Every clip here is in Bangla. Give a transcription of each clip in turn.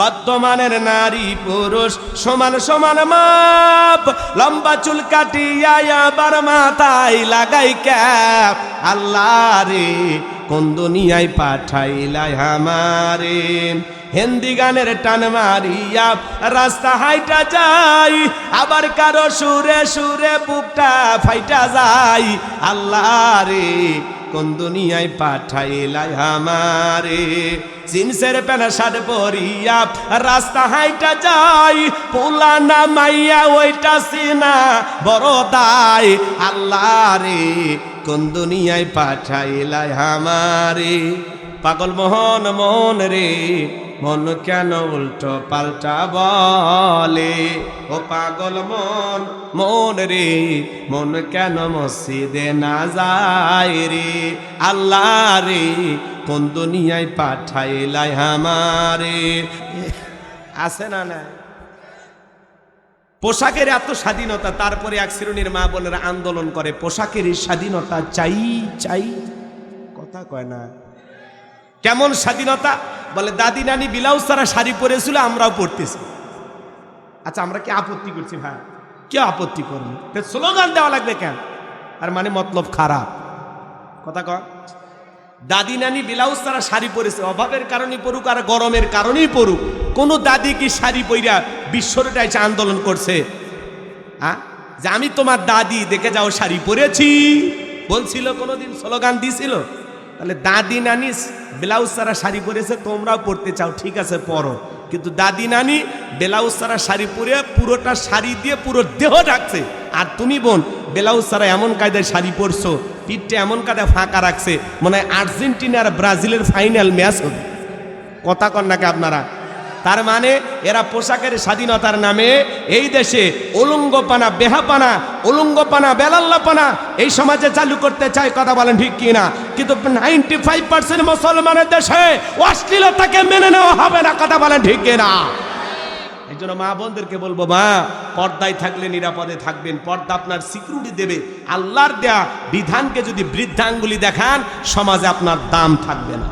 বর্তমানের নারী পুরুষ, সমান সমান মাপ। লম্বা চুল কাটিয়া আবার মাথায় লাগাই ক্যাপ। আল্লাহ রে কোন দুনিয়ায় পাঠাইলাই আমারে। হিন্দি গানের টান মারিয়া রাস্তা হাইটা যাই, আবার কারও সুরে সুরে বুকটা ফাইটা যাই আল্লাহ রে কোন দুনিয়ায় পাঠাইলাই আমারে। জিনসের প্যান্ট শার্ট পরিয়া রাস্তা হাইটা যাই পোলা না মাইয়া ওইটা সিনা, বড় দাই, আল্লাহ রে, কোন দুনিয়ায় পাঠাইলাই আমারে। পাগল মোহন মন রে, মন কেন উল্টো পাল্টা বলে? ও পাগল মন মন রে, মন কেন মসজিদে না যায় রে? আল্লাহ রে, কোন দুনিয়ায় পাঠাইলাই আমারে? আছে না না পোশাকের এত স্বাধীনতা, তারপরে এক শ্রেণির মা বোনেরা আন্দোলন করে পোশাকের স্বাধীনতা চাই চাই। কথা কয় না। কেমন স্বাধীনতা? বলে, দাদি নানি ব্লাউজ তারা শাড়ি পরেছিল, আমরাও পড়তেছি আচ্ছা আমরা কি আপত্তি করছি ভাই? কে আপত্তি করব স্লোগান দেওয়া লাগবে কেন? আর মানে মতলব খারাপ। কথা কয় দাদি নানি ব্লাউজ তারা শাড়ি পরেছে, অভাবের কারণে পড়ুক আর গরমের কারণেই পড়ুক কোনো দাদি কি শাড়ি পইরা বিশ্বটা এসে আন্দোলন করছে? হ্যাঁ যে আমি তোমার দাদি, দেখে যাও শাড়ি পরেছি। বলছিল, কোনোদিন স্লোগান দিছিল? তাহলে দাদি নানি ব্লাউজ ছাড়া শাড়ি পরেছে, তোমরাও পড়তে চাও, ঠিক আছে, পরো। কিন্তু দাদি নানি ব্লাউজ ছাড়া শাড়ি পরে পুরোটা শাড়ি দিয়ে পুরো দেহ ঢাকছে আর তুমি বোন, ব্লাউজ ছাড়া এমন কায়দায় শাড়ি পরছো, পিঠটা এমন কায়দায় ফাঁকা রাখছে, মনে হয় আর্জেন্টিনা আর ব্রাজিলের ফাইনাল ম্যাচ হবে। কথা কন নাকি আপনারা? তার মানে এরা পোশাকের স্বাধীনতার নামে এই দেশে উলঙ্গপানা, বেহাপানা, উলঙ্গপানা, বেলাল্লাপানা এই সমাজে চালু করতে চায়, কথা বলেন ঠিক কি না? কিন্তু নাইনটি ফাইভ পার্সেন্ট মুসলমানের দেশে অশ্লীলতাকে মেনে নেওয়া হবে না, কথা বলেন ঠিক কি না? এই জন্য মা বোনদেরকে বলব, মা, পর্দায় থাকলে নিরাপদে থাকবেন, পর্দা আপনার সিকিউরিটি দেবে, আল্লাহর দেয়া বিধানকে যদি বৃদ্ধাঙ্গুলি দেখান, সমাজে আপনার দাম থাকবে না।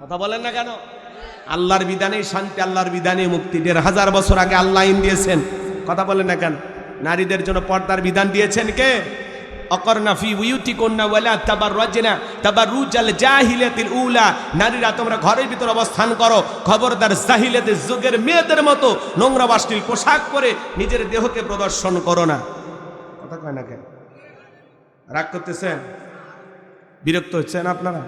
কথা বলেন না কেন? আল্লাহর বিধানে শান্তি, আল্লাহর বিধানে মুক্তি। দেড় হাজার বছর আগে আল্লাহ আইন দিয়েছেন। কথা বলেন না কেন? নারীদের জন্য পর্দার বিধান দিয়েছেন কে? অকর্ণা ফি নারীরা তোমরা ঘরের অবস্থান করো। খবরদার যুগের মেয়েদের মতো নোংরা পোশাক পরে নিজের দেহকে প্রদর্শন করো না। কথা কয় না কেন? রাগ করতেছেন? বিরক্ত হচ্ছেন আপনারা?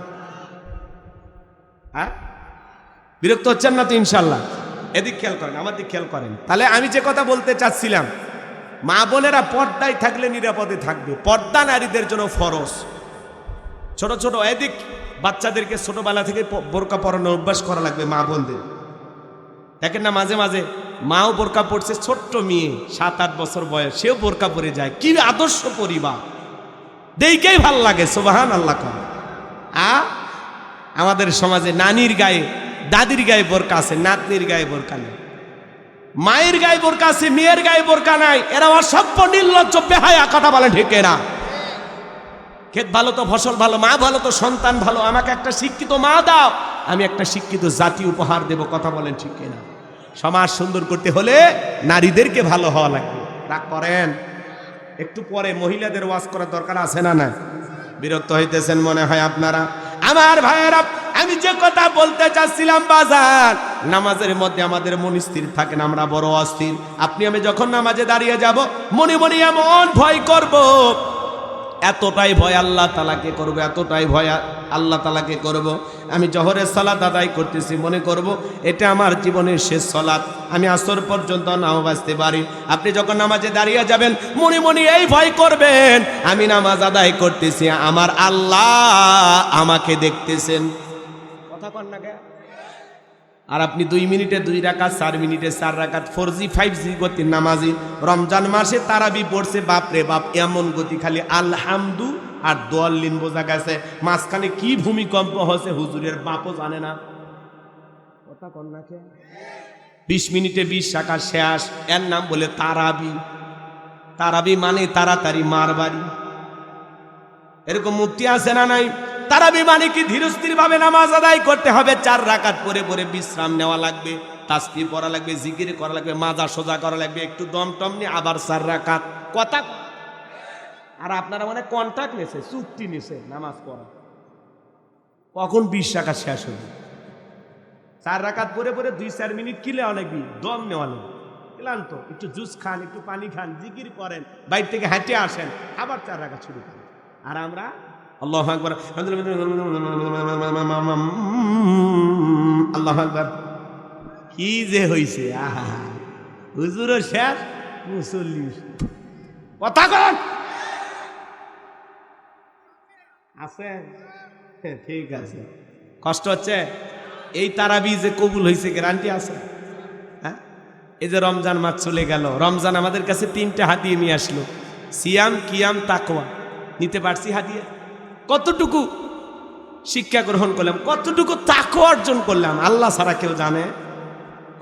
হ্যাঁ? বিরক্ত হচ্ছেন না তো ইনশাল্লাহ এদিক খেয়াল করেন আমার দিক খেয়াল করেন। তাহলে আমি যে কথা বলতে চাচ্ছিলাম মা বোনেরা পর্দায় থাকলে নিরাপদে থাকবে। পর্দা নারীদের জন্য ফরস ছোট ছোট এদিক বাচ্চাদেরকে ছোটবেলা থেকে বোরকা পরানোর অভ্যাস করা লাগবে মা বোনদের। দেখেন না মাঝে মাঝে মাও বোরকা পড়ছে ছোট্ট মেয়ে সাত আট বছর বয়স সেও বোরকা পরে যায়। কি আদর্শ পরিবার। দেখেই ভালো লাগে সোবাহান আল্লাহ কর আ? আমাদের সমাজে নানির গায়ে দাদির গায়ে বোরকা আছে, নাতনির গায়ে বোরকা নেই। মায়ের গায়ে বোরকা আছে, মেয়ের গায়ে বোরকা নাই। এরা অসভ্য, নির্লজ্জ, বেহায়া কথা বলে ঢেকে না ক্ষেত ভালো তো, ফসল ভালো, মা ভালো তো, সন্তান ভালো, আমাকে একটা শিক্ষিত মা দাও। আমি একটা শিক্ষিত জাতি উপহার দেব, কথা বলেন ঠিক কিনা। সমাজ সুন্দর করতে হলে নারীদেরকে ভালো হওয়া লাগবে। রাগ করেন? একটু পরে মহিলাদের ওয়াজ করার দরকার আছে না না বিরক্ত হইতেছেন মনে হয় আপনারা। আমার ভাইয়েরা আমি যে কথা বলতে চাচ্ছিলাম বাজার, নামাজের মধ্যে আমাদের মন স্থির থাকেন আমরা বড় অস্থির। আপনি, আমি যখন নামাজে দাঁড়িয়ে যাব, মনে মনে এমন ভয় করব, এতটাই ভয় আল্লাহ তালাকে করব, এতটাই ভয় আল্লাহ তালাকে করব। আমি জহরের সালাত আদায় করতেছি, মনে করব এটা আমার জীবনের শেষ সলাৎ আমি আসর পর্যন্ত নাও বাঁচতে পারি। আপনি যখন নামাজে দাঁড়িয়ে যাবেন, মনে মনে এই ভয় করবেন, আমি নামাজ আদায় করতেছি, আমার আল্লাহ আমাকে দেখতেছেন। কথা কন না কে? আর আপনি দুই মিনিটে দুই রাকাত চার মিনিটে চার রাকাত ফোর জি ফাইভ জি গতির নামাজি। রমজান মাসে তারাবি পড়ছে বাপ রে বাপ এমন গতি খালি আলহামদু আর দোয়াল্লিন বোঝা গেছে মাঝখানে কি ভূমিকম্প হয়েছে হুজুরের বাপও জানে না। কথা কন না কে? বিশ মিনিটে বিশ শাখা শেষ এর নাম বলে তারাবি। তারাবি মানে তাড়াতাড়ি মার বাড়ি এরকম মুক্তি আছে না নাই? তারাবি বিমানে কি ধীরস্থির ভাবে নামাজ আদায় করতে হবে? চার রাকাত পরে পরে বিশ্রাম নেওয়া লাগবে তাসবিহ পড়া লাগবে, জিকির করা লাগবে, মাজা সোজা করা লাগবে, একটু দম টম নিয়ে আবার চার রাকাত। কথা? আর আপনারা মানে কন্ট্যাক্ট নিছে, চুক্তি নিছে, নামাজ পড়া। কখন বিশ টাকা শেষ হবে? চার রাকাত পরে পরে দুই চার মিনিট কিলে অনেকবি দম নেওয়া লাগবে। ক্লান্ত, একটু জুস খান, একটু পানি খান, জিকির করেন, বাইর থেকে হেঁটে আসেন, আবার চার রাকাত শুরু করেন। আর আমরা আল্লাহ আকবর। আল্লাহ আকবর। কি যে হইছে, আহা। হুজুরও শেষ মুসল্লিশ কথা কন। আছে? ঠিক আছে। কষ্ট হচ্ছে? এই তারাবি যে কবুল হয়েছে গ্যারান্টি আছে? হ্যাঁ? এই যে রমজান মাস চলে গেল, রমজান আমাদের কাছে তিনটা হাতিয়ে নিয়ে আসলো। সিয়াম, কিয়াম তাকোয়া নিতে পারছি হাতিয়ে? কতটুকু শিক্ষা গ্রহণ করলাম, কতটুকু তাকো অর্জন করলাম, আল্লাহ ছাড়া কেউ জানে?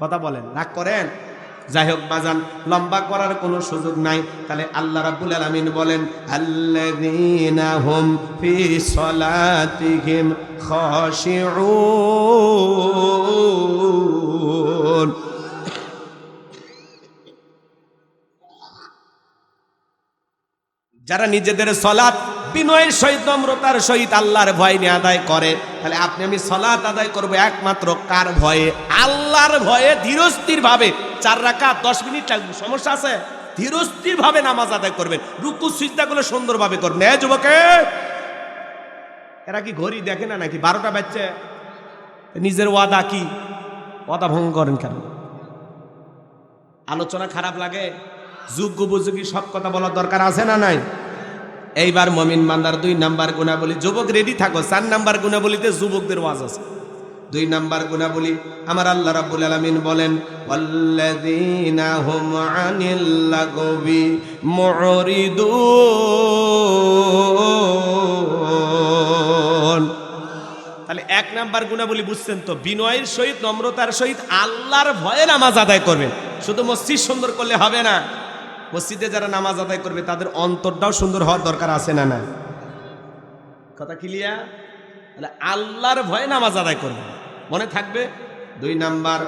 কথা বলেন, রাগ করেন? যাই হোক, বাজান, লম্বা করার কোনো সুযোগ নাই। তাহলে আল্লাহ রাব্বুল আলামিন বলেন ফি যারা নিজেদের সলাৎ বিনয়ের সহিত, নম্রতার সহিত আল্লাহর ভয় নিয়ে আদায় করে। তাহলে আপনি আমি সলাত আদায় করব একমাত্র কার ভয়ে? আল্লাহর ভয়ে ধীরস্থির ভাবে চার রাখা দশ মিনিট লাগবে। সমস্যা আছে? ধীরস্থির ভাবে নামাজ আদায় করবেন। রুকু, সিজদাগুলো সুন্দরভাবে করবেন। হ্যাঁ যুবকে! এরা কি ঘড়ি দেখে না নাকি? বারোটা বাচ্চা নিজের ওয়াদা কি? ওয়াদা ভঙ্গ করেন কেন? আলোচনা খারাপ লাগে? যোগ্য বুঝুকি সব কথা বলার দরকার আছে না নাই? এইবার মমিন মান্দার দুই নাম্বার গুণাবলী, যুবক রেডি থাকো, চার নাম্বার গুণাবলীতে যুবকদের ওয়াজ আছে। দুই নাম্বার গুণাবলী, আমার আল্লাহ রাব্বুল আলামিন বলেন তাহলে এক নাম্বার গুণাবলী বুঝছেন তো, বিনয়ের সহিত, নম্রতার সহিত আল্লাহর ভয়ে নামাজ আদায় করবেন। শুধু মসজিদ সুন্দর করলে হবে না। মসজিদে যারা নামাজ আদায় করবে, তাদের অন্তরটাও সুন্দর হওয়ার দরকার আছে না না কথা তাহলে আল্লাহর ভয়ে নামাজ আদায় করবে। মনে থাকবে দুই নাম্বার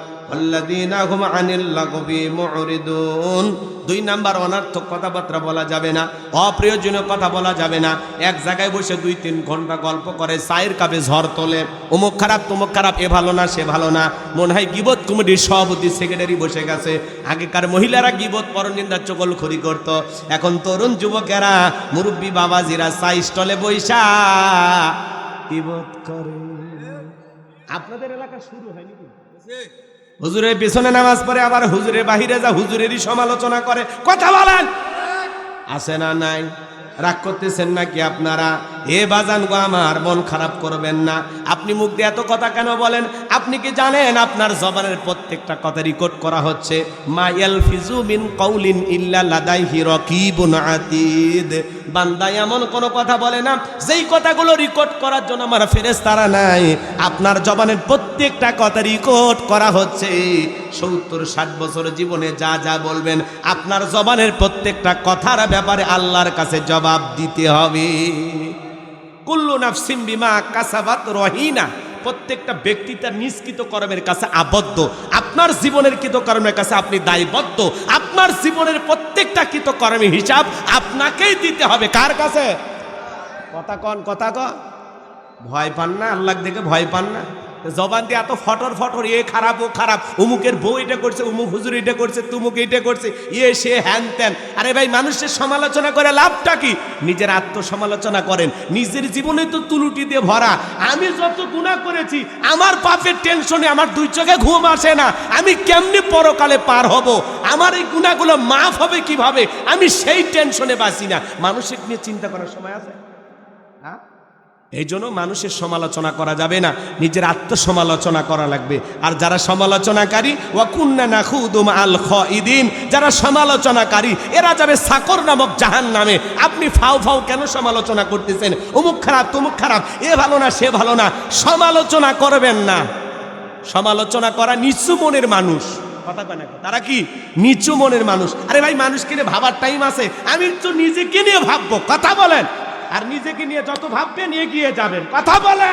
দুই নাম্বার, অনার্থক কথাবার্তা বলা যাবে না, অপ্রয়োজনীয় কথা বলা যাবে না। এক জায়গায় বসে দুই তিন ঘণ্টা গল্প করে, চায়ের কাপে ঝড় তোলে। অমুক খারাপ, তমুক খারাপ, এ ভালো না, সে ভালো না। মনে হয় গিবত কমিটির সভাপতি, সেক্রেটারি বসে গেছে। আগেকার মহিলারা গিবত চকল খড়ি করত। এখন তরুণ যুবকেরা, মুরব্বী বাবাজিরা চা স্টলে বৈশা গিবত করে। আপনাদের এলাকা শুরু হয়নি? হুজুরের পিছনে নামাজ পড়ে আবার হুজুরের বাহিরে যা হুজুরেরই সমালোচনা করে। কথা বলেন! আছে না নাই? রাগ করতেছেন নাকি আপনারা? এ বাজান গো আমার, মন খারাপ করবেন না। আপনি মুখ দিয়ে এত কথা কেন বলেন? আপনি কি জানেন আপনার জবানের প্রত্যেকটা কথা রেকর্ড করা হচ্ছে? মা ইয়ালফিজু মিন কওলিন ইল্লা লাদাইহি রাকিবুন আতীদ। বান্দা এমন কোনো কথা বলে না, যেই কথাগুলো রেকর্ড করার জন্য আমার ফেরেশতারা নাই। আপনার জবানের প্রত্যেকটা কথা রেকর্ড করা হচ্ছে। সত্তর, ষাট বছর জীবনে যা যা বলবেন, আপনার জবানের প্রত্যেকটা কথার ব্যাপারে আল্লাহর কাছে জবাব দিতে হবে। কুল্লু নাফসিম বিমা কাসাবাত রহিনা। প্রত্যেকটা ব্যক্তি তার নিষ্কৃত কর্মের কাছে আবদ্ধ। আপনার জীবনের কৃত কর্মের কাছে আপনি দায়বদ্ধ। আপনার জীবনের প্রত্যেকটা কৃত কর্মের হিসাব আপনাকেই দিতে হবে। কার কাছে? কথা কন, কথা ক ভয় পান না আল্লাহ দেখে ভয় পান না। জবান দিয়ে এত ফটর ফটর, এ খারাপ, ও খারাপ। উমুকের বউ এটা করছে, উমুক হুজুর এটা করছে, তুমুক এটা করছে ইয়ে সে, হ্যান ত্যান। আরে ভাই, মানুষের সমালোচনা করে লাভটা কি? নিজের আত্মসমালোচনা করেন। নিজের জীবনে তো তুলুটি দিয়ে ভরা। আমি যত গুণা করেছি, আমার পাপের টেনশনে আমার দুই চোখে ঘুম আসে না। আমি কেমনি পরকালে পার হব? আমার এই গুণাগুলো মাফ হবে কীভাবে? আমি সেই টেনশনে বাঁচি না। মানসিক নিয়ে চিন্তা করার সময় আছে? হ্যাঁ? এই জন্য মানুষের সমালোচনা করা যাবে না। নিজের আত্মসমালোচনা করা লাগবে। আর যারা সমালোচনাকারী, ওয়াকুন্না নাখুদুম আল খাইদিন যারা সমালোচনাকারী, এরা যাবে সাকর নামক জাহান নামে আপনি ফাও ফাও কেন সমালোচনা করতেছেন? অমুক খারাপ, তমুক খারাপ, এ ভালো না, সে ভালো না। সমালোচনা করবেন না। সমালোচনা করা নিচু মনের মানুষ। কথা কয় না তারা কি? নিচু মনের মানুষ। আরে ভাই, মানুষকে নিয়ে ভাবার টাইম আছে। আমি তো নিজেকে নিয়ে ভাববো। কথা বলেন। আর নিজেকে নিয়ে যত ভাববেন এগিয়ে যাবেন। কথা বলে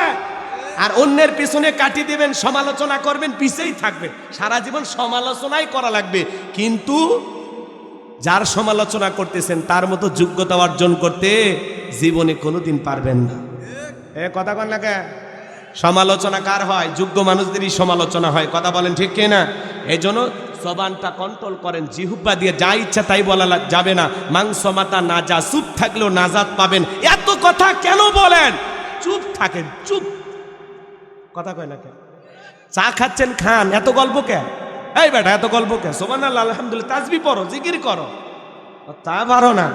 আর অন্যের পিছনে কাটি দেবেন, সমালোচনা করবেন, পিছেই থাকবেন। সারা জীবন সমালোচনাই করা লাগবে। কিন্তু যার সমালোচনা করতেছেন, তার মতো যোগ্যতা অর্জন করতে জীবনে কোনোদিন পারবেন না। এ, কথা কন লাগে সমালোচনা কার হয়? যোগ্য মানুষদেরই সমালোচনা হয়। কথা বলেন ঠিক কিনা? এই জন্য জবানটা কন্ট্রোল করেন জিহুব্বা দিয়ে যা ইচ্ছা তাই বলা যাবে না। মাংস মাতা না যা, চুপ থাকলেও নাজাত পাবেন। এত কথা কেন বলেন? চুপ থাকেন, চুপ। কথা কয় না কেন? চা খাচ্ছেন, খান। এত গল্প কে এই বেটা, এত গল্প কে সোমান আলহামদুলিল্লাহ, তাজবি পড়ো, জিকির করো। তা পারো না।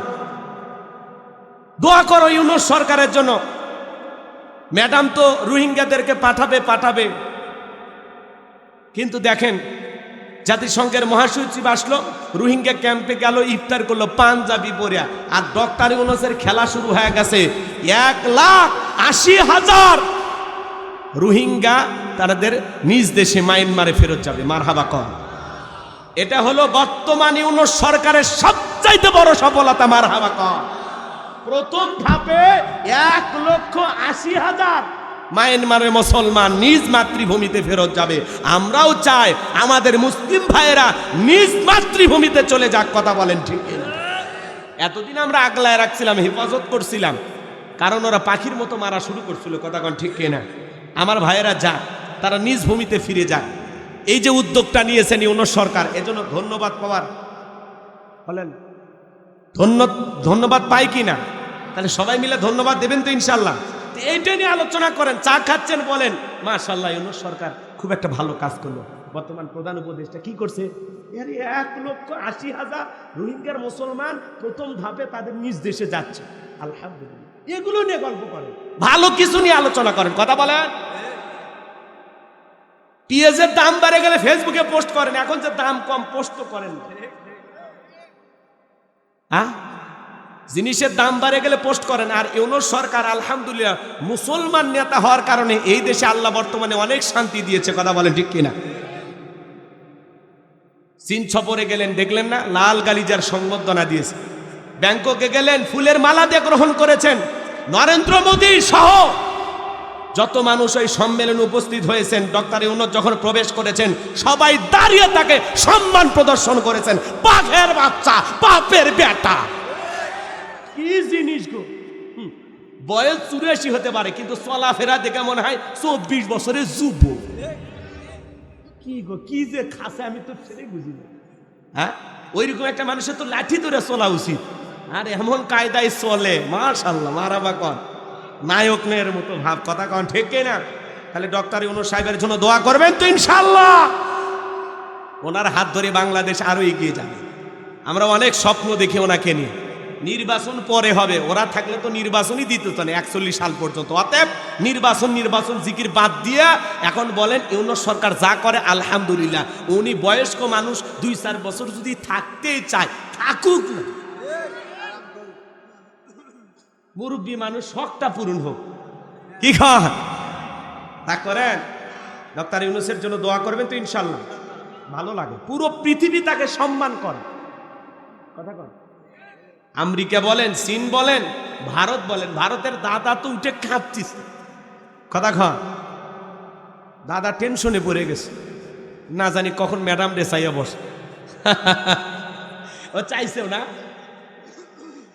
দোয়া করো ইউনুস সরকারের জন্য। ম্যাডাম তো রোহিঙ্গাদেরকে পাঠাবে পাঠাবে। কিন্তু দেখেন জাতিসংঘের মহাসচিব আসলো, রোহিঙ্গা ক্যাম্পে গেল, ইফতার করল, পাঞ্জাবি পরিয়া। আর ডক্টর ইউনুসের খেলা শুরু হয়ে গেছে। এক লাখ আশি হাজার রোহিঙ্গা তাদের নিজ দেশে মায়ানমারে ফেরত যাবে। মারহাবা কর। এটা হলো বর্তমান ইউনুস সরকারের সবচাইতে বড় সফলতা। মারহাবা কর। প্রথম ধাপে এক লক্ষ আশি হাজার মায়ানমারের মুসলমান নিজ মাতৃভূমিতে ফেরত যাবে। আমরাও চাই আমাদের মুসলিম ভাইয়েরা নিজ মাতৃভূমিতে চলে যাক, কথা বলেন ঠিক? এতদিন আমরা আগলায় রাখছিলাম, হেফাজত করছিলাম, কারণ ওরা পাখির মতো মারা শুরু করছিল, কথা কন ঠিক কিনা। আমার ভাইয়েরা যাক, তারা নিজ ভূমিতে ফিরে যাক। এই যে উদ্যোগটা নিয়েছেন ইউনুস সরকার, এজন্য ধন্যবাদ পাওয়ার। বলেন, ধন্য ধন্যবাদ পাই কি না তাহলে সবাই মিলে ধন্যবাদ দেবেন তো ইনশাল্লাহ তো এইটা নিয়ে আলোচনা করেন, চা খাচ্ছেন বলেন মাশাল্লাহ ইউনুস সরকার খুব একটা ভালো কাজ করল। বর্তমান প্রধান উপদেষ্টা কি করছে? আরে এক লক্ষ আশি হাজার রোহিঙ্গার মুসলমান প্রথম ধাপে তাদের নিজ দেশে যাচ্ছে। আলহামদুলিল্লাহ। এগুলো নিয়ে গল্প করেন। ভালো কিছু নিয়ে আলোচনা করেন। কথা বলেন। পেঁয়াজের দাম বেড়ে গেলে ফেসবুকে পোস্ট করেন, এখন যে দাম কম পোস্ট করেন হ্যাঁ জিনিসের দাম বাড়ে গেলে পোস্ট করেন। আর ইউনুস সরকার, আলহামদুলিল্লাহ, মুসলমান নেতা হওয়ার কারণে এই দেশে আল্লাহ বর্তমানে অনেক শান্তি দিয়েছে, কথা বলেন ঠিক কিনা? চীন ছপরে গেলেন, দেখলেন না? লাল গালিজার সংবর্ধনা দিয়েছে। ব্যাংককে গেলেন, ফুলের মালা দিয়ে গ্রহণ করেছেন। নরেন্দ্র মোদী সহ যত মানুষ ওই সম্মেলনে উপস্থিত হয়েছেন, ডক্টর ইউনুস যখন প্রবেশ করেছেন, সবাই দাঁড়িয়ে তাকে সম্মান প্রদর্শন করেছেন। বাঘের বাচ্চা পাপের বেটা। কি জিনিস গো? বয়স চুরাশি হতে পারে, কিন্তু চলাফেরা দেখে মনে হয় চব্বিশ বছরের যুব কি গো, কি যে খাসে, আমি তো সেটাই বুঝি না। হ্যাঁ? ওইরকম একটা মানুষের তো লাঠি ধরে চলা উচিত। আর এমন কায়দায় চলে, মাশাল্লাহ, মারাবা কন। নায়ক মেয়ের মতো ভাব, কথা কন, ঠিক না তাহলে ডক্টর ইউনুস সাহেবের জন্য দোয়া করবেন তো ইনশাল্লাহ ওনার হাত ধরে বাংলাদেশ আরও এগিয়ে যাবে। আমরা অনেক স্বপ্ন দেখি ওনাকে নিয়ে। নির্বাচন পরে হবে। ওরা থাকলে তো নির্বাচনই দিত না, একচল্লিশ সাল পর্যন্ত। অতএব নির্বাচন নির্বাচন জিকির বাদ দিয়ে এখন বলেন, ইউনুস সরকার যা করে, আলহামদুলিল্লাহ। উনি বয়স্ক মানুষ, দুই চার বছর যদি থাকতেই চায়, থাকুক না। মুরব্বী মানুষ শখটা পূরণ হোক। কি তা করেন। ডক্টর ইউনুসের জন্য দোয়া করবেন তো ইনশাল্লাহ। ভালো লাগে। পুরো পৃথিবী তাকে সম্মান করে। কথা কন। আমেরিকা বলেন, চীন বলেন, ভারত বলেন, ভারতের দাদা তো উঠে কাঁপছিস কথা খান দাদা টেনশনে পড়ে গেছে। না জানি কখন ম্যাডাম রে বসে। ও চাইছেও না?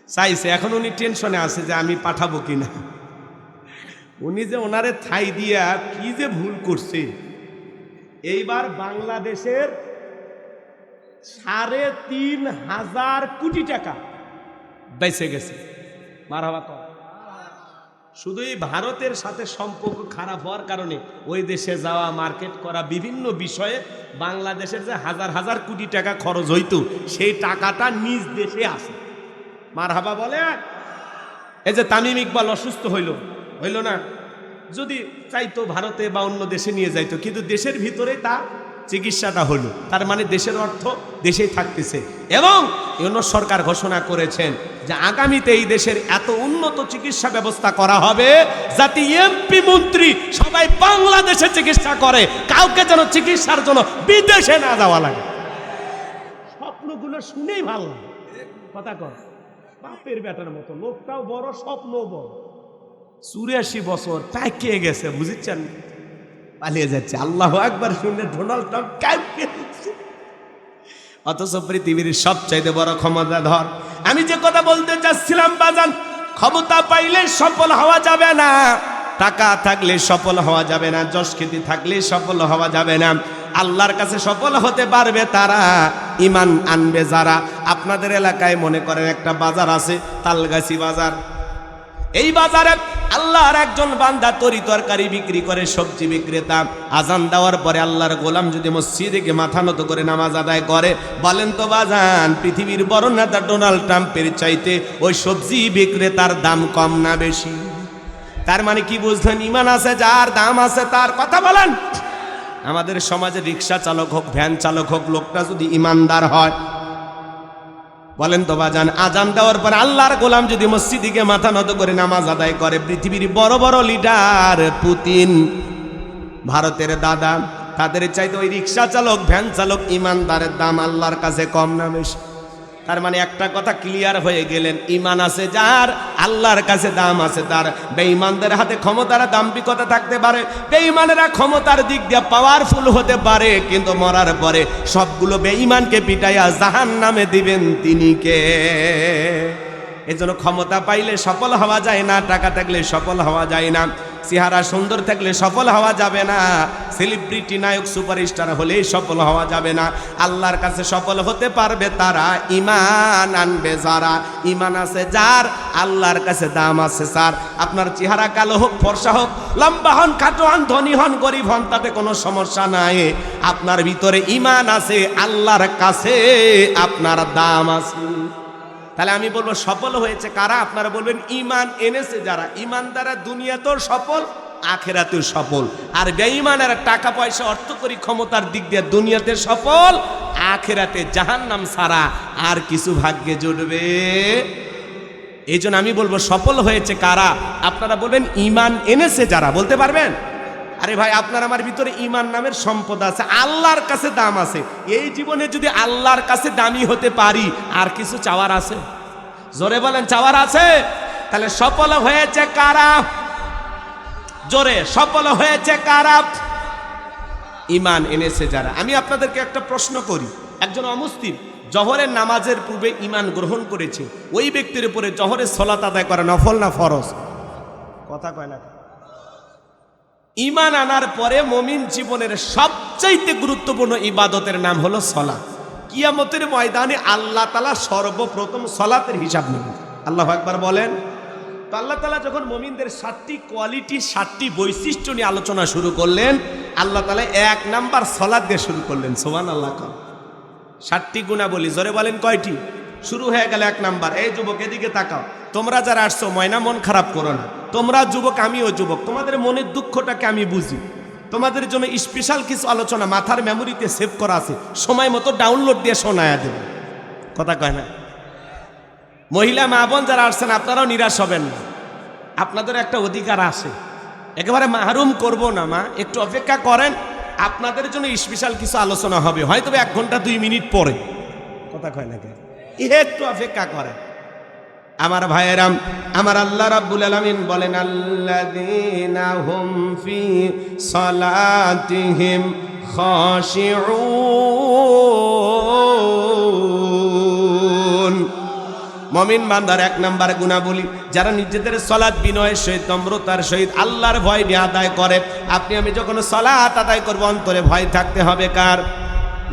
চাইছে, এখন উনি টেনশনে আছে যে আমি পাঠাবো কিনা। উনি যে ওনারে থাই দিয়া কি যে ভুল করছে। এইবার বাংলাদেশের সাড়ে তিন হাজার কোটি টাকা বেঁচে গেছে। মারাবা কর শুধু এই ভারতের সাথে সম্পর্ক খারাপ হওয়ার কারণে ওই দেশে যাওয়া, মার্কেট করা বিভিন্ন বিষয়ে বাংলাদেশের যে হাজার হাজার কোটি টাকা খরচ হইতো, সেই টাকাটা নিজ দেশে আসে মার মারহাবা বলে, এই যে তামিম ইকবাল অসুস্থ হইল হইল না। যদি চাইতো ভারতে বা অন্য দেশে নিয়ে যাইতো, কিন্তু দেশের ভিতরে তা চিকিৎসাটা হলো। তার মানে দেশের অর্থ দেশেই থাকতেছে। এবং ইউনুস সরকার ঘোষণা করেছেন যে আগামীতে এই দেশের এত উন্নত চিকিৎসা ব্যবস্থা করা হবে যাতে এমপি মন্ত্রী সবাই বাংলাদেশে চিকিৎসা করে। কাউকে যেন চিকিৎসার জন্য বিদেশে না যাওয়া লাগে। স্বপ্নগুলো শুনেই ভালো লাগে। কথা কর বাপের বেটার মতো, লোকটাও বড় স্বপ্ন বড়। চুরাশি বছর পাকিয়ে গেছে বুঝেছেন পালিয়ে যাচ্ছে। আল্লাহ একবার শুনলে ডোনাল্ড ট্রাম্প কাঁপিয়ে অথচ পৃথিবীর সবচাইতে বড় ক্ষমতা ধর। আমি যে কথা বলতে চাচ্ছিলাম, বাজান, ক্ষমতা পাইলে সফল হওয়া যাবে না। টাকা থাকলে সফল হওয়া যাবে না যশ খ্যাতি থাকলে সফল হওয়া যাবে না। আল্লাহর কাছে সফল হতে পারবে তারা ইমান আনবে যারা। আপনাদের এলাকায় মনে করেন একটা বাজার আছে, তালগাছি বাজার। এই বাজারে আল্লাহর একজন বান্দা তরি তরকারি বিক্রি করে, সবজি বিক্রেতা। আজান দেওয়ার পরে আল্লাহর গোলাম যদি মসজিদে মাথা নত করে নামাজ আদায় করে, বলেন তো বাজান, পৃথিবীর বড় নেতা ডোনাল্ড ট্রাম্পের চাইতে ওই সবজি বিক্রেতার দাম কম না বেশি? তার মানে কি বুঝলেন? ইমান আছে, যার দাম আছে তার কথা বলেন। আমাদের সমাজে রিক্সা চালক হোক, ভ্যান চালক হোক, লোকটা যদি ইমানদার হয় বলেন তো বাজান, আজান দেওয়ার পর আল্লাহর গোলাম যদি মসজিদিকে মাথা নত করে নামাজ আদায় করে, পৃথিবীর বড় বড় লিডার পুতিন, ভারতের দাদা, তাদের চাইতে ওই রিক্সা চালক, ভ্যান চালক, ইমানদারের দাম আল্লাহর কাছে কম না বেশি। তার মানে একটা কথা ক্লিয়ার হয়ে গেলেন ইমান আছে যার, আল্লাহর কাছে দাম আছে তার। বেঈমানদের হাতে ক্ষমতার দাম্পিকতা থাকতে পারে, বেঈমানেরা ক্ষমতার দিক দিয়ে পাওয়ারফুল হতে পারে, কিন্তু মরার পরে সবগুলো বেঈমানকে পিটাইয়া জাহান নামে দিবেন তিনি কে? এজন্য ক্ষমতা পাইলে সফল হওয়া যায় না, টাকা থাকলে সফল হওয়া যায় না, চেহারা সুন্দর থাকলে সফল হওয়া যাবে না সেলিব্রিটি নায়ক সুপারস্টার হলে সফল হওয়া যাবে না, আল্লাহর কাছে সফল হতে পারবে তারা ইমান আনবে যারা ইমান আছে যার, আল্লাহর কাছে দাম আছে স্যার আপনার চেহারা কালো হোক, ফর্সা হোক, লম্বা হন, খাটো হন, ধনী হন, গরিব হন, তাতে কোনো সমস্যা নাই, আপনার ভিতরে ইমান আছে, আল্লাহর কাছে আপনার দাম আছে। তাহলে আমি বলব, সফল হয়েছে কারা? আপনারা বলবেন ইমান এনেছে যারা। ইমান দ্বারা দুনিয়াতেও সফল, আখেরাতেও সফল। আর বেঈমানের টাকা, পয়সা, অর্থ করি ক্ষমতার দিক দিয়ে দুনিয়াতে সফল, আখেরাতে জাহান নাম ছাড়া আর কিছু ভাগ্যে জুটবে। এই আমি বলব, সফল হয়েছে কারা? আপনারা বলবেন ইমান এনেছে যারা। বলতে পারবেন? আরে ভাই, আপনার আমার ভিতরে ইমান নামের সম্পদ আছে, আল্লাহর কাছে দাম আছে। এই জীবনে যদি আল্লাহর কাছে দামি হতে পারি, আর কিছু চাওয়ার আছে? জোরে বলেন, চাওয়ার আছে? তাহলে সফল হয়েছে কারা? জোরে, সফল হয়েছে কারা? ইমান এনেছে যারা। আমি আপনাদেরকে একটা প্রশ্ন করি। একজন অমুসলিম জহরের নামাজের পূর্বে ইমান গ্রহণ করেছে। ওই ব্যক্তির উপরে জহরের সলাত আদায় করা নফল না ফরজ? কথা কয় না ইমান আনার পরে মমিন জীবনের সবচাইতে গুরুত্বপূর্ণ ইবাদতের নাম হলো সলা কিয়ামতের ময়দানে আল্লাহ তালা সর্বপ্রথম সলাতের হিসাব নেবেন। আল্লাহ একবার বলেন, তো আল্লাহ তালা যখন মমিনদের সাতটি কোয়ালিটি, সাতটি বৈশিষ্ট্য নিয়ে আলোচনা শুরু করলেন, আল্লাহ তালা এক নাম্বার সলাদ দিয়ে শুরু করলেন সোমান আল্লাহ কম ষাটটি গুণা বলি জোরে বলেন কয়টি? শুরু হয়ে গেল এক নাম্বার। এই যুবক এদিকে তাকাও। তোমরা যারা আসছো, ময়না মন খারাপ করো না। তোমরা যুবক, আমিও যুবক। তোমাদের মনের দুঃখটাকে আমি বুঝি। তোমাদের জন্য স্পেশাল কিছু আলোচনা মাথার মেমোরিতে সেভ করা আছে। সময় মতো ডাউনলোড দিয়ে শোনায়া দেব। কথা কয় না? মহিলা মা বোন যারা আসছেন, আপনারাও নিরাশ হবেন না। আপনাদের একটা অধিকার আছে। একেবারে মাহরুম করব না, মা। একটু অপেক্ষা করেন। আপনাদের জন্য স্পেশাল কিছু আলোচনা হবে। হয়তো এক ঘণ্টা, দুই মিনিট পরে। কথা কয় না কে? একটু অপেক্ষা করেন। আমার ভাইয়েরাম, আমার আল্লাহ রাব্বুল আলামিন বলেন, আল্লাযীনা হুম ফি সালাতিহিম খাশিউন। মমিন বান্দার এক নাম্বার গুণাবলী, যারা নিজেদের সলাৎ বিনয়ের সহিত, নম্রতার সহিত আল্লাহর ভয় নিয়ে আদায় করে, আপনি, আমি যখন সলাৎ আদায় করব, অন্তরে ভয় থাকতে হবে কার?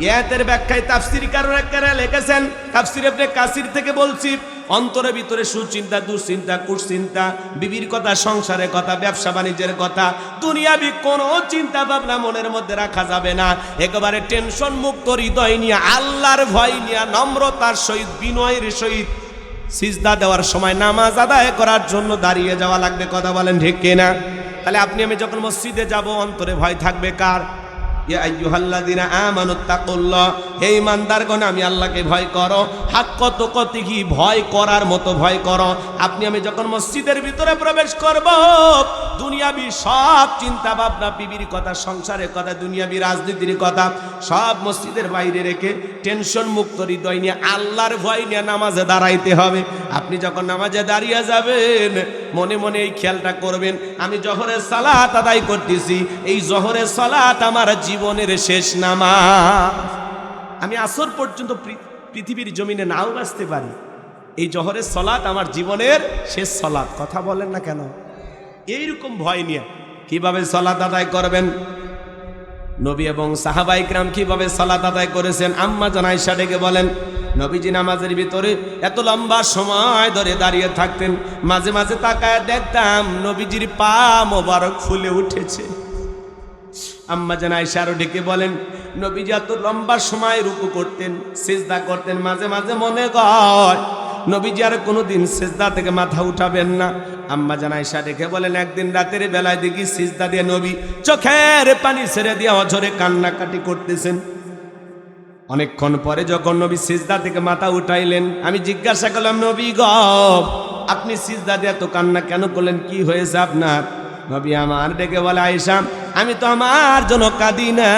ইয়াতের ব্যাখ্যায় তাফসির কারণ একটা লিখেছেন, তাফসির আপনি কাসির থেকে বলছি অন্তরের ভিতরে সুচিন্তা, দুশ্চিন্তা, কুশ্চিন্তা, বিবির কথা, সংসারের কথা, ব্যবসা বাণিজ্যের কথা, দুনিয়াবি কোনো চিন্তা ভাবনা মনের মধ্যে রাখা যাবে না। একেবারে টেনশন মুক্ত হৃদয় নিয়ে, আল্লাহর ভয় নিয়ে, নম্রতার সহিত, বিনয়ের সহিত সিজদা দেওয়ার সময় নামাজ আদায় করার জন্য দাঁড়িয়ে যাওয়া লাগবে, কথা বলেন ঠিক কিনা? তাহলে আপনি, আমি যখন মসজিদে যাব, অন্তরে ভয় থাকবে কার? আমি আল্লাহকে ভয় করো। হাক কত কত কি ভয় করার মতো ভয় করো। আপনি, আমি যখন মসজিদের ভিতরে প্রবেশ করব দুনিয়াবি সব চিন্তা ভাবনা বিবির কথা, সংসারের কথা, দুনিয়াবি রাজনীতির কথা, সব মসজিদের বাইরে রেখে টেনশন মুক্ত হৃদয় নিয়ে আল্লাহর ভয় নিয়ে নামাজে দাঁড়াইতে হবে। আপনি যখন নামাজে দাঁড়িয়ে যাবেন, মনে মনে এই খেয়ালটা করবেন, আমি জহরের সালাত আদায় করতেছি, এই জহরের সালাত আমার জীবনের শেষ নামাজ। আমি আসর পর্যন্ত পৃথিবীর জমিনে নাও বাঁচতে পারি। এই জহরের সলাৎ আমার জীবনের শেষ সলাৎ কথা বলেন না কেন? এইরকম ভয় নিয়ে কীভাবে সলাৎ আদায় করবেন? নবী এবং সাহাবাইকরাম কীভাবে সালাত আদায় করেছেন? আম্মা জানাইশা ডেকে বলেন, নবীজি নামাজের ভিতরে এত লম্বা সময় ধরে দাঁড়িয়ে থাকতেন, মাঝে মাঝে তাকায় দেখতাম নবীজির পা মোবারক ফুলে উঠেছে। আম্মা জান আয়েশা আরও ডেকে বলেন, নবীজি এত লম্বা সময় রুকু করতেন, সেজদা করতেন, মাঝে মাঝে মনে কয় নবীজি আর কোনোদিন সেজদা থেকে মাথা উঠাবেন না। আম্মা জান আয়েশা ডেকে বলেন, একদিন রাতের বেলায় দেখি সিজদা দিয়ে নবী চোখের পানি ছেড়ে দিয়ে অঝরে কান্নাকাটি করতেছেন। অনেকক্ষণ পরে যখন নবী সিজদা থেকে মাথা উঠাইলেন, আমি জিজ্ঞাসা করলাম, নবী গ, আপনি সিজদা দিয়ে এত কান্না কেন করলেন? কি হয়েছে আপনার? নবী আমার ডেকে বলে, আয়েশা, আমি তো আমার জন্য কাঁদি না।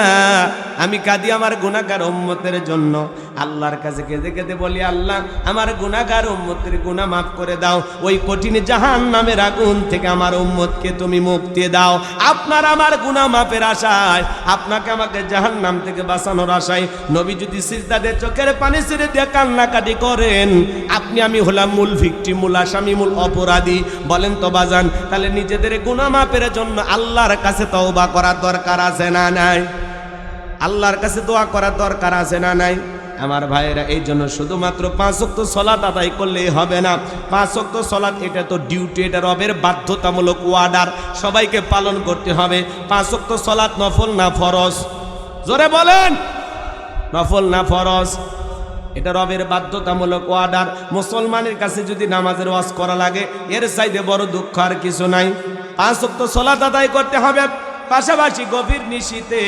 আমি কাঁদি আমার গুণাগার উম্মতের জন্য। আল্লাহর কাছে কেঁদে কেঁদে বলি, আল্লাহ, আমার গুণাগার উম্মতের গুণা মাফ করে দাও। ওই কঠিন জাহান নামের আগুন থেকে আমার উম্মতকে তুমি মুক্তি দাও। আপনার আমার গুণা মাফের আশায়, আপনাকে আমাকে জাহান নাম থেকে বাঁচানোর আশায় নবী যদি সিজদাদের চোখের পানি ছেড়ে দিয়ে কান্নাকাটি করেন, আপনি আমি হলাম মূল ভিক্টি মূল আসামি, মূল অপরাধী। বলেন তো বাজান, তাহলে নিজেদের গুণা মাপের জন্য আল্লাহর কাছে তওবা করার দরকার আছে না নাই? আল্লাহর কাছে দোয়া করার দরকার আছে না নাই? আমার ভাইয়েরা, এই জন্য শুধুমাত্র পাঁচ অক্ত সলাৎ আদায় করলেই হবে না। পাঁচ অক্ত সলাৎ এটা তো ডিউটি এটা রবের বাধ্যতামূলক ওয়ার্ডার সবাইকে পালন করতে হবে। পাঁচ অক্ত সলাৎ নফল না ফরজ? জোরে বলেন! নফল না ফরজ? এটা রবের বাধ্যতামূলক ওয়ার্ডার মুসলমানের কাছে যদি নামাজের ওয়াজ করা লাগে, এর চাইতে বড় দুঃখ আর কিছু নাই। পাঁচ অক্ত সলাৎ আদায় করতে হবে। পাশাপাশি গভীর নিশীতে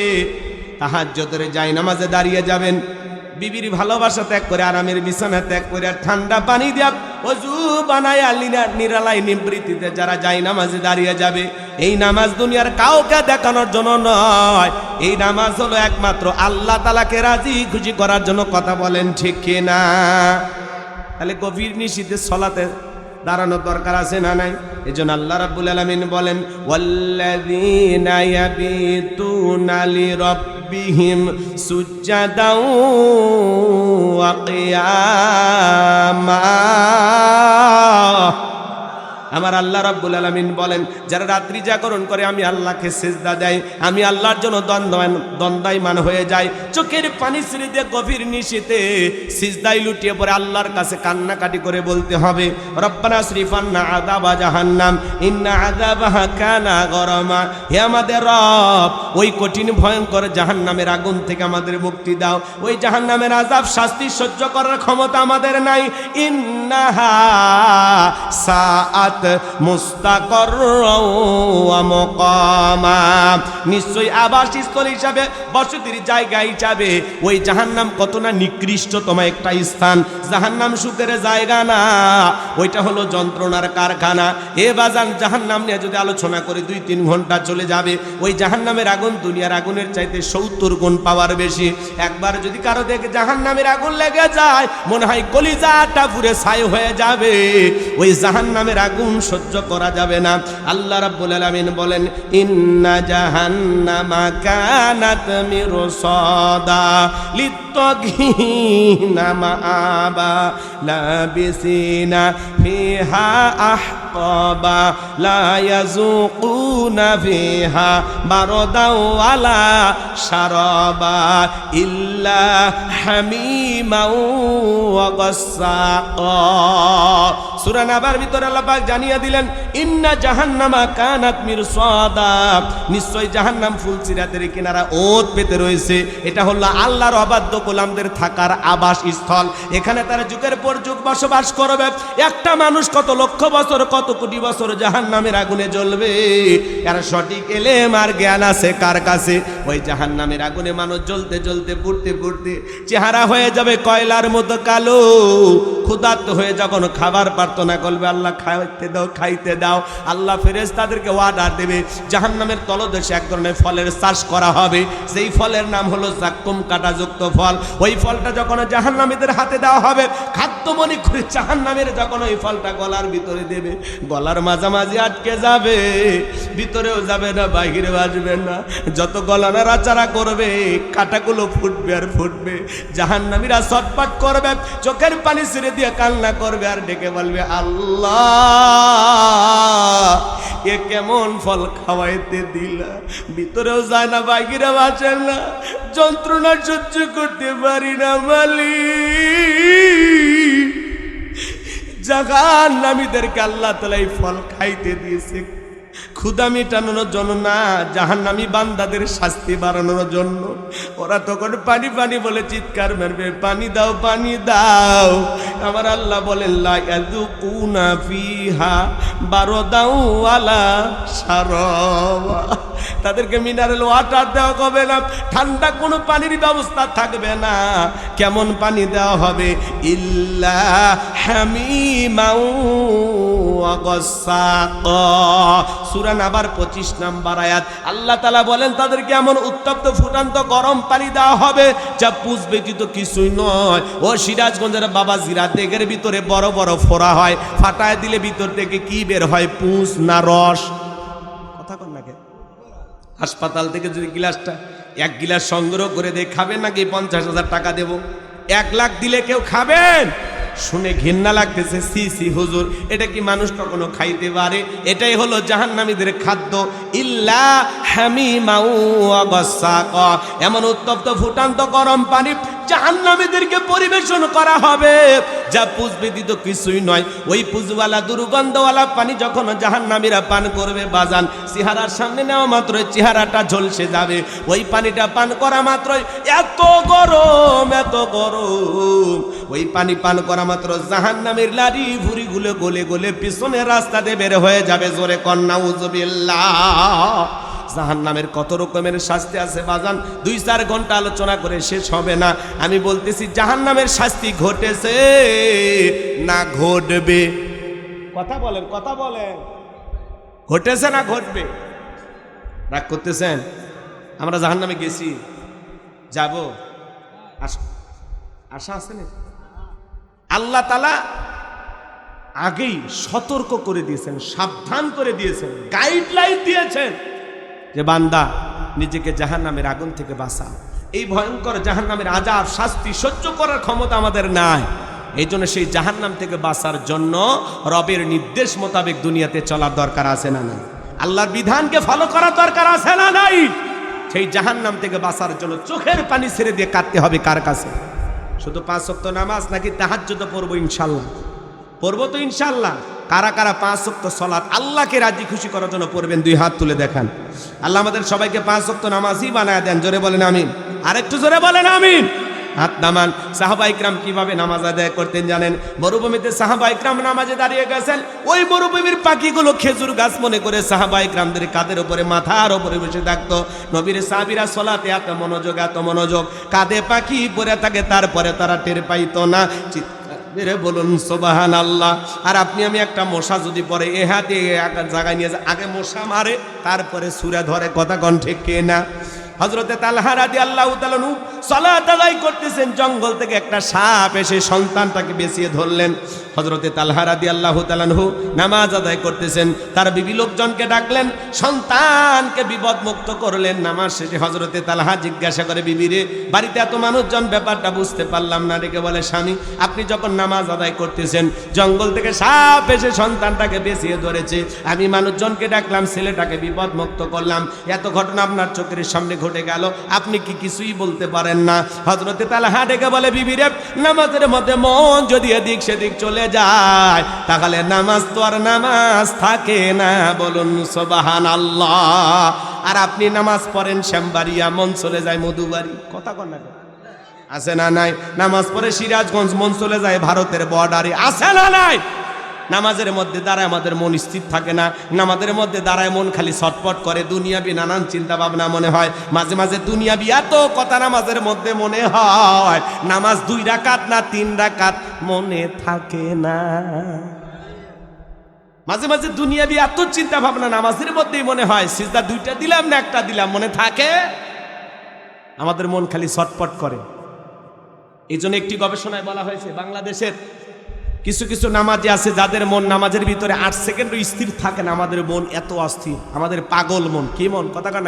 তাহাজ্জতের যাই নামাজে দাঁড়িয়ে যাবেন। বিবির ভালোবাসা ত্যাগ করে, আরামের বিছানা ত্যাগ করে, ঠান্ডা পানি দিয়া অজু বানায় নিরালাই নিবৃত্তিতে যারা যাই নামাজে দাঁড়িয়ে যাবে, এই নামাজ দুনিয়ার কাউকে দেখানোর জন্য নয়। এই নামাজ হলো একমাত্র আল্লাহ তালাকে রাজি খুশি করার জন্য কথা বলেন, ঠিক কিনা তাহলে গভীর নিশীতে সলাতে দাঁড়ানোর দরকার আছে না নাই? এই জন্য আল্লাহ রাব্বুল আলামিন বলেন সুজ্জাদাও ওয়া কিয়ামা আমার আল্লাহ রাব্বুল আলামিন বলেন, যারা রাত্রি জাগরণ করে, আমি আল্লাহকে সেজদা দেয় আমি আল্লাহর জন্য দ্বন্দ্বায়ন দ্বন্দ্বায়মান হয়ে যায় চোখের পানি ছিঁড়ে দিয়ে গভীর নিশীতে সিজদাই লুটিয়ে পরে আল্লাহর কাছে কান্নাকাটি করে বলতে হবে, রব্বানা শ্রীফান্না আদাবা জাহান্নাম, ইন্না আদাবাহা কানা গরমা। হে আমাদের রব, ওই কঠিন, ভয়ঙ্কর জাহান্নামের আগুন থেকে আমাদের মুক্তি দাও। ওই জাহান্নামের আজাব শাস্তি সহ্য করার ক্ষমতা আমাদের নাই। ইন্নাহা সাআত মুস্তাকর নিশ্চয়ই আবাসস্থল হিসাবে, বসতির জায়গা হিসাবে ওই জাহান্নাম কত না নিকৃষ্টতম একটা স্থান। জাহান্নাম সুখের জায়গা না। ওইটা হলো যন্ত্রণার কারখানা। এ বাজান জাহান্নাম নিয়ে যদি আলোচনা করে, দুই তিন ঘণ্টা চলে যাবে। ওই জাহান্নামের আগুন দুনিয়ার আগুনের চাইতে সত্তর গুণ পাওয়ার বেশি। একবার যদি কারও দেখে জাহান্নামের আগুন লেগে যায়, মনে হয় কলিজাটা পুরে ছাই হয়ে যাবে। ওই জাহান্নামের আগুন সহ্য করা যাবে না। আল্লাহ রাব্বুল আলামিন বলেন, ইন্না জাহান্নামা কানাত মিরসাদা লিত্তাগিনা মাআবা লাবিসিনা ফিহা আহকাবা লা ইয়াযুকুনা ফিহা বারদা ওয়ালা শারাবা ইল্লা হামিমা ওয়া গাসসাকা সূরা নাবার ভিতরে আল্লাহ পাক জানিয়ে দিলেন, ইন্না জাহান্নামা কানাত মিরসাদা। নিশ্চয় জাহান্নাম ফুলসিরাতের কিনারা ওত পেতে রয়েছে। এটা হলো আল্লাহর অবাধ্য গোলামদের থাকার আবাস স্থল এখানে তারা যুগের পর যুগ বসবাস করবে। একটা মানুষ কত লক্ষ বছর, কত কোটি বছর জাহান্নামের আগুনে জ্বলবে? এর সঠিক এলেম আর জ্ঞান আছে কার কাছে? ওই জাহান্নামের আগুনে মানুষ জ্বলতে জ্বলতে, পুড়তে পুড়তে চেহারা হয়ে যাবে কয়লার মতো কালো। ক্ষুধার্ত হয়ে যখন খাবার প্রার্থনা করবে, আল্লাহ খাইতে দাও খাইতে দাও। আল্লাহ ফেরেজ তাদেরকে অর্ডার দেবে, জাহান্নামের তলদেশে এক ধরনের ফলের চাষ করা হবে। সেই ফলের নাম হলো জাক্কুম কাটাযুক্ত ফল। ওই ফলটা যখন জাহান্নামীদের হাতে দেওয়া হবে, খাদ্যমণি করে জাহান্নামের যখন ওই ফলটা গলার ভিতরে দেবে, গলার মাঝামাঝি আটকে যাবে, ভিতরেও যাবে না, বাহিরে আসবে না। যত গলা নাড়াচাড়া করবে, কাটাগুলো ফুটবে আর ফুটবে। জাহান্নামীরা সটপাট করবে, চোখের পানি ছেড়ে দিয়ে কান্না করবে আর ডেকে বলবে, আল্লাহ, এ কেমন ফল খাওয়াইতে দিলা? ভিতরেও যায় না বাগিরা বাঁচে না। যন্ত্রণা সহ্য করতে পারি না, মালিক। জাগান নামীদেরকে আল্লাহ তালা এই ফল খাইতে দিয়েছে। ক্ষুদা মেটানোর জন্য না, জাহান্নামী বান্দাদের শাস্তি বাড়ানোর জন্য। ওরা তখন পানি পানি বলে চিৎকার মারবে, পানি দাও পানি দাও। আমার আল্লাহ বলেন, লা ইয়াযুকুনা ফিহা বারদাউ ওয়ালা শারাবা। তাদেরকে মিনারেল ওয়াটার দেওয়া হবে না, ঠান্ডা কোনো পানির ব্যবস্থা থাকবে না। কেমন পানি দেওয়া হবে? ইল্লা হামিমাউ ওয়া সূরা নাবার 25 নাম্বার আয়াত। আল্লাহ তাআলা বলেন, তাদেরকে এমন উত্তপ্ত ফুটান্ত গরম পানি দেওয়া হবে যা পুষ ব্যতীত কিছুই নয়। ও সিরাজগঞ্জের বাবা জিরা দেগের ভিতরে বড় বড় ফোড়া হয়। ফাটায় দিলে ভিতর থেকে কি বের হয়? পুষ না রস? কথা কন নাকি হাসপাতাল থেকে যদি গিলাসটা এক গিলাস সংগ্রহ করে দিয়ে, খাবেন নাকি পঞ্চাশ হাজার টাকা দেব? এক লাখ দিলে কেউ খাবেন? শুনে ঘৃণা লাগতেছে, সি সি, হুজুর, এটা কি মানুষ কখনো খাইতে পারে? এটাই হলো জাহান্নামীদের খাদ্য। ইল্লা এমন উত্তপ্ত ফুটান্ত গরম পানি জাহান্নামীদেরকে পরিবেশন করা হবে, যা পুজ ব্যতীত কিছুই নয়। ওই পুজওয়ালা, দুর্গন্ধওয়ালা পানি যখন জাহান্নামীরা পান করবে বাজান, চেহারার সামনে নেওয়া মাত্রই চেহারাটা ঝলসে যাবে। ওই পানিটা পান করা মাত্রই এত গরম এত গরম। ওই পানি পান করা মাত্র জাহান্নামীর লারি ভুরি গুলো গলে পিছনের রাস্তাতে বের হয়ে যাবে জোরে কন্যা উজবিল্লাহ জাহান নামের কত রকমের শাস্তি আছে বাজান? দুই চার ঘণ্টা আলোচনা করে শেষ হবে না। আমি বলতেছি জাহান নামের শাস্তি ঘটেছে না ঘটবে? কথা বলেন কথা বলেন। ঘটেছে না ঘটবে? রাগ করতেছেন? আমরা জাহান নামে গেছি। যাব? আস- আশা আছে না আল্লাহ তালা আগেই সতর্ক করে দিয়েছেন, সাবধান করে দিয়েছেন গাইডলাইন দিয়েছেন যে বান্দা, নিজেকে জাহান নামের আগুন থেকে বাঁচা। এই ভয়ঙ্কর জাহান নামের আজাব, শাস্তি সহ্য করার ক্ষমতা আমাদের নাই। এই জন্য সেই জাহান নাম থেকে বাঁচার জন্য রবের নির্দেশ মোতাবেক দুনিয়াতে চলার দরকার আছে না নাই? আল্লাহর বিধানকে ফলো করার দরকার আছে না নাই? সেই জাহান নাম থেকে বাঁচার জন্য চোখের পানি ছেড়ে দিয়ে কাটতে হবে কার কাছে? শুধু পাঁচ সপ্তাহ নামাজ নাকি তাহাজ্জুদ পড়ব ইনশাল্লাহ পড়ব তো ইনশাল্লাহ কারা কারা পাঁচ সপ্তাহ সলাৎ আল্লাহকে রাজি খুশি করার জন্য পড়বেন, দুই হাত তুলে দেখান। আল্লাহ আমাদের সবাইকে পাঁচ সপ্তাহ নামাজই বানায় দেন, জোরে বলেন আমিন। আরেকটু জোরে বলেন আমিন। হাত নামান। সাহাবা ইকরাম কীভাবে নামাজ আদায় করতেন জানেন? মরুভূমিতে সাহাবা ইকরাম নামাজে দাঁড়িয়ে গেছেন। ওই মরুভূমির পাখিগুলো খেজুর গাছ মনে করে সাহাবা ইকরামদের কাদের উপরে, মাথার উপরে বসে থাকতো। নবীর সাহাবিরা সলাতে এত মনোযোগ এত মনোযোগ। কাঁধে পাখি পরে থাকে, তারপরে তারা টের পাইতো না। চিৎকার বলুন সোবাহান আল্লাহ আর আপনি, আমি একটা মশা যদি পরে এ হাতে জায়গায় নিয়ে আগে মশা মারে, তারপরে সুরে ধরে, কথা কণ্ঠে কে না হজরতে তালহা রাদি আল্লাহ তালু সলা তালাই করতেছেন, জঙ্গল থেকে একটা সাপ এসে সন্তানটাকে বেঁচিয়ে ধরলেন। হজরতে তালহা রাদি আল্লাহ তালানহু নামাজ আদায় করতেছেন। তার বিবি লোকজনকে ডাকলেন, সন্তানকে বিপদ মুক্ত করলেন। নামাজ শেষে হজরতে তালহা জিজ্ঞাসা করে বিবিরে বাড়িতে এত মানুষজন, ব্যাপারটা বুঝতে পারলাম না ডেকে বলে, স্বামী, আপনি যখন নামাজ আদায় করতেছেন, জঙ্গল থেকে সাপ এসে সন্তানটাকে বেঁচিয়ে ধরেছে। আমি মানুষজনকে ডাকলাম, ছেলেটাকে বিপদ মুক্ত করলাম। এত ঘটনা আপনার চোখের সামনে ঘটে গেল, আপনি কি কিছুই বলতে পারেন না? হজরতে তালহা ডেকে বলে, বিবি রে, নামাজের মধ্যে মন যদি এদিক সেদিক চলে যায়। তাহলে নামাজ তো আর নামাজ থাকে না, বলুন সোবাহান আল্লাহ আর আপনি নামাজ পড়েন শ্যামবাড়িয়া মন চলে যায় মধুবাড়ি। কথা কন না? আছে না নাই? নামাজ পড়ে সিরাজগঞ্জ মন চলে যায় ভারতের বর্ডারে। আছে না নাই? নামাজের মধ্যে দাঁড়ায় আমাদের মন স্থির থাকে না। নামাজের মধ্যে দাঁড়ায় মন খালি ছটপট করে। দুনিয়াবি নানান চিন্তা ভাবনা মনে হয়। মাঝে মাঝে দুনিয়াবি এত কথা নামাজের মধ্যে মনে হয়। নামাজ দুই রাকাত না তিন রাকাত মনে থাকে না। মাঝে মাঝে দুনিয়াবি এত চিন্তা ভাবনা নামাজের মধ্যেই মনে হয়। সিজদা দুইটা দিলাম না একটা দিলাম, মনে থাকে? আমাদের মন খালি ছটপট করে। এই জন্য একটি গবেষণায় বলা হয়েছে, বাংলাদেশের কিছু কিছু নামাজে আছে যাদের মন নামাজের ভিতরে আট সেকেন্ডও স্থির থাকে না, আমাদের মন এত অস্থির, আমাদের পাগল মন। কি মন? কথা কেন